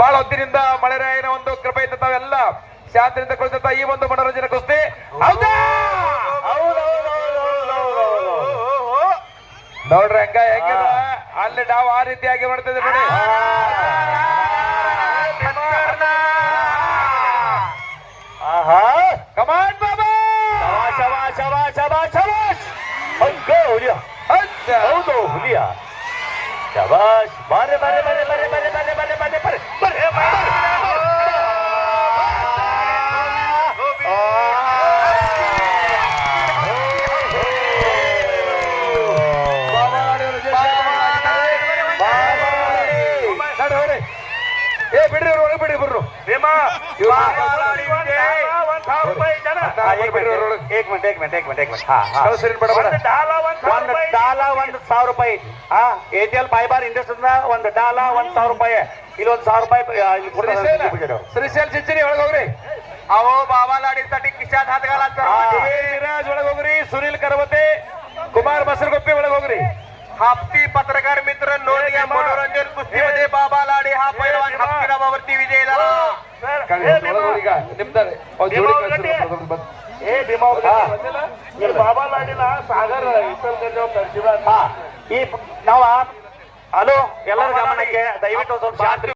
ಬಹಳ ಹೊತ್ತಿನಿಂದ ಮಳೆರಾಯನ ಒಂದು ಕೃಪೆ ಇದ್ದ ತಾವೆಲ್ಲ. ಶಾಂತಿಯಿಂದ ಕುಳಿತ ಈ ಒಂದು ಮನೋರಂಜನೆ ಕುಸ್ತಿ. ಹೌದಾ? ನೋಡ್ರಿ ಹಂಗ ಹೆಂಗ ಅಲ್ಲಿ ನಾವು ಆ ರೀತಿಯಾಗಿ ಮಾಡ್ತಿದ್ವಿ ನೋಡಿ ಆಹಾ. ಕಮಾನ್ ಬಾಬಾ ಹುಲಿಯ. ಹೌದ. ಹುಲಿಯ. ಬಾರೆ ಬಾರೆ ಬಾರೆ ಬಾರೆ ಬಾರೆ. ಏ ಬಿಡ್ರಿ ಒಳಗೆ ನಿಮ್ಮ ಸುನಿಲ್ ಕರವತೆ ಕುಮಾರ್ ಬಸರಗೊಪ್ಪಿ ಒಳಗೋಗ್ರಿ ಹಪ್ತಿ ಪತ್ರಕಾರ ಮಿತ್ರ ನೋಡಿ ಮನೋರಂಜನ್ ಕುಸ್ತಿ ಬಾಬಾ ಸಾಗರ್ ಈ ನಾವ ಹಲೋ ಎಲ್ಲರ ಗಮನಕ್ಕೆ ದಯವಿಟ್ಟು ಸ್ವಲ್ಪ